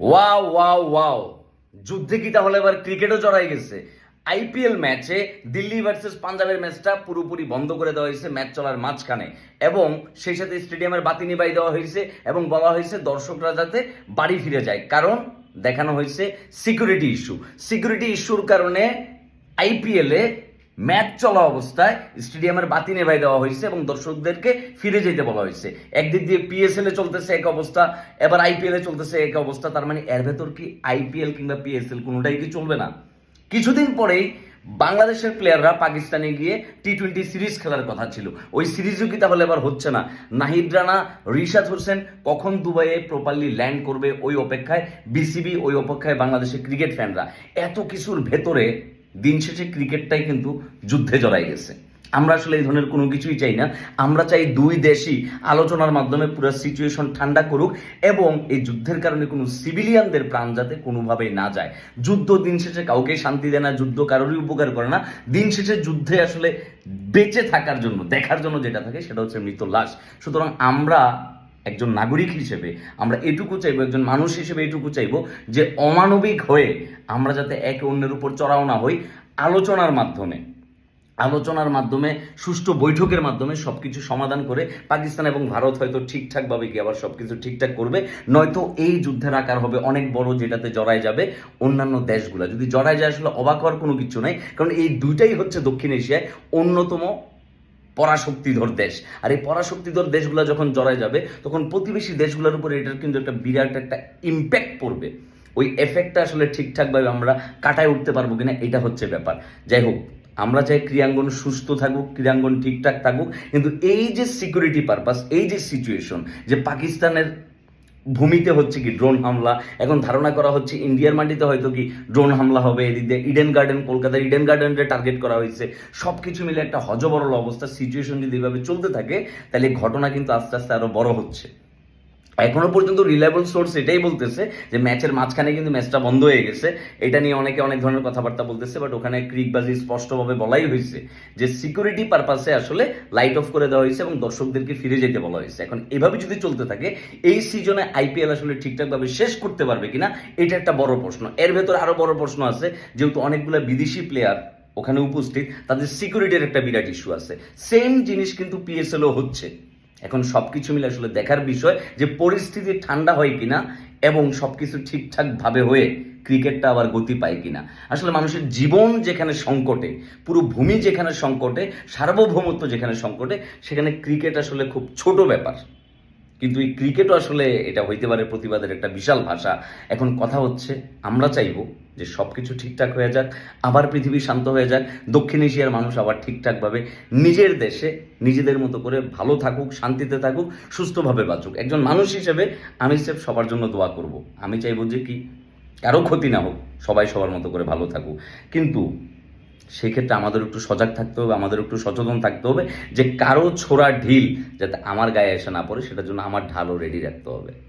Wow wow wow যুদ্ধে কি তাহলে এবার ক্রিকেটও জড়াই গেছে? আইপিএল ম্যাচে দিল্লি ভার্সেস পাঞ্জাবের ম্যাচটা পুরোপুরি বন্ধ করে দেওয়া হয়েছে ম্যাচ চলার মাঝখানে। এবং সেই সাথে স্টেডিয়ামের বাতি নিবাই দেওয়া হয়েছে এবং বলা হয়েছে দর্শকরা যাতে বাড়ি ফিরে যায়। কারণ দেখানো হয়েছে সিকিউরিটি ইস্যু সিকিউরিটি ইস্যুর কারণে আইপিএলে ম্যাচ চলা অবস্থায় স্টেডিয়ামের বাতি নেভাই দেওয়া হয়েছে এবং দর্শকদেরকে ফিরে যেতে বলা হয়েছে। একদিক দিয়ে পিএসএল এ চলতেছে এক অবস্থা, এবার আইপিএল এ চলতেছে এক অবস্থা, তার মানে এর ভেতর কি আইপিএল কিংবা পিএসএল কোনোটাই কি চলবে না? কিছুদিন পরেই বাংলাদেশের প্লেয়াররা পাকিস্তানে গিয়ে টি টোয়েন্টি সিরিজ খেলার কথা ছিল। ওই সিরিজও কি তাহলে এবার হচ্ছে না? নাহিদ রানা, রিশাদ হোসেন কখন দুবাইয়ে প্রপারলি ল্যান্ড করবে ওই অপেক্ষায়? বিসিবি ওই অপেক্ষায় বাংলাদেশের ক্রিকেট ফ্যানরা এত কিছুর ভেতরে দিন শেষে ক্রিকেটটাই কিন্তু যুদ্ধে জড়াই গেছে। আমরা আসলে এই ধরনের কোনো কিছুই চাই না। আমরা চাই দুই দেশই আলোচনার মাধ্যমে পুরো সিচুয়েশন ঠান্ডা করুক এবং এই যুদ্ধের কারণে কোনো সিভিলিয়ানদের প্রাণ যাতে কোনোভাবেই না যায়। যুদ্ধ দিন শেষে কাউকে শান্তি দেয় না, যুদ্ধ কারোরই উপকার করে না। দিন শেষে যুদ্ধে আসলে বেঁচে থাকার জন্য, দেখার জন্য যেটা থাকে সেটা হচ্ছে মৃত লাশ। সুতরাং আমরা একজন নাগরিক হিসেবে আমরা এটুকু চাইব, একজন মানুষ হিসেবে এটুকু চাইব যে অমানবিক হয়ে আমরা যাতে একে অন্যের উপর চড়াও না হই আলোচনার মাধ্যমে। আলোচনার মাধ্যমে, সুষ্ঠু বৈঠকের মাধ্যমে সবকিছু সমাধান করে পাকিস্তান এবং ভারত হয়তো ঠিকঠাকভাবে কি আবার সবকিছু ঠিকঠাক করবে, নয়তো এই যুদ্ধের আকার হবে অনেক বড় যেটাতে জড়ায় যাবে অন্যান্য দেশগুলো। যদি জড়ায় যায়, আসলে অবাক হওয়ার কোনো কিছু নাই, কারণ এই দুইটাই হচ্ছে দক্ষিণ এশিয়ায় অন্যতম পরাশক্তিধর দেশ। আর এই পরাশক্তিধর দেশগুলো যখন জড়ায় যাবে, তখন প্রতিবেশী দেশগুলোর উপরে এটার কিন্তু একটা বিরাট একটা ইম্প্যাক্ট পড়বে। ওই এফেক্টটা আসলে ঠিকঠাকভাবে আমরা কাটায় উঠতে পারব কিনা, এটা হচ্ছে ব্যাপার। যাই হোক, আমরা চাই ক্রিয়াঙ্গন সুস্থ থাকুক ক্রিয়াঙ্গন ঠিকঠাক থাকুক, কিন্তু এই যে সিকিউরিটি পারপাস এই যে সিচুয়েশন যে পাকিস্তানের ভূমিতে হচ্ছে কি ড্রোন হামলা। এখন ধারণা করা হচ্ছে ইন্ডিয়ার মাটিতে হয়তো কি ড্রোন হামলা হবে, এদিকে ইডেন গার্ডেন কলকাতার ইডেন গার্ডেনকে টার্গেট করা হয়েছে। সব কিছু মিলে একটা হজবরল অবস্থা সিচুয়েশন যদি এভাবে চলতে থাকে, তাহলে ঘটনা কিন্তু আস্তে আস্তে আরও বড় হচ্ছে। এখনও পর্যন্ত রিলায়েবল সোর্স এটাই বলতেছে যে ম্যাচের মাঝখানে কিন্তু ম্যাচটা বন্ধ হয়ে গেছে। এটা নিয়ে অনেকে অনেক ধরনের কথাবার্তা বলতেছে বাট ওখানে ক্রিকবাজি স্পষ্টভাবে বলাই হয়েছে যে সিকিউরিটি পারপাসে আসলে লাইট অফ করে দেওয়া হয়েছে এবং দর্শকদেরকে ফিরে যেতে বলা হয়েছে। এখন এভাবে যদি চলতে থাকে, এই সিজনে আইপিএল আসলে ঠিকঠাকভাবে শেষ করতে পারবে কিনা, এটা একটা বড় প্রশ্ন। এর ভেতর আরও বড় প্রশ্ন আছে, যেহেতু অনেকগুলো বিদেশি প্লেয়ার ওখানে উপস্থিত, তাদের সিকিউরিটির একটা বিরাট ইস্যু আছে। সেম জিনিস কিন্তু পিএসএলও হচ্ছে। এখন সব কিছু মিলে আসলে দেখার বিষয় যে পরিস্থিতি ঠান্ডা হয় কিনা এবং সব কিছু ঠিকঠাকভাবে হয়ে ক্রিকেটটা আবার গতি পায় কিনা। আসলে মানুষের জীবন যেখানে সংকটে, পুরো ভূমি যেখানে সংকটে, সার্বভৌমত্ব যেখানে সংকটে, সেখানে ক্রিকেট আসলে খুব ছোট ব্যাপার। কিন্তু এই ক্রিকেটও আসলে এটা হইতে পারে প্রতিবাদের একটা বিশাল ভাষা। এখন কথা হচ্ছে, আমরা চাইব যে সব কিছু ঠিকঠাক হয়ে যাক, আবার পৃথিবী শান্ত হয়ে যাক, দক্ষিণ এশিয়ার মানুষ আবার ঠিকঠাকভাবে নিজের দেশে নিজেদের মতো করে ভালো থাকুক, শান্তিতে থাকুক, সুস্থভাবে বাঁচুক। একজন মানুষ হিসেবে আমি সেফ সবার জন্য দোয়া করব। আমি চাইব যে কি, কারও ক্ষতি না হোক, সবাই সবার মতো করে ভালো থাকুক। কিন্তু সেই ক্ষেত্রে আমাদের একটু সজাগ থাকতে হবে, আমাদের একটু সচেতন থাকতে হবে, যে কারও ছোড়া ঢিল যাতে আমার গায়ে এসে না পড়ে, সেটার জন্য আমার ঢালও রেডি রাখতে হবে।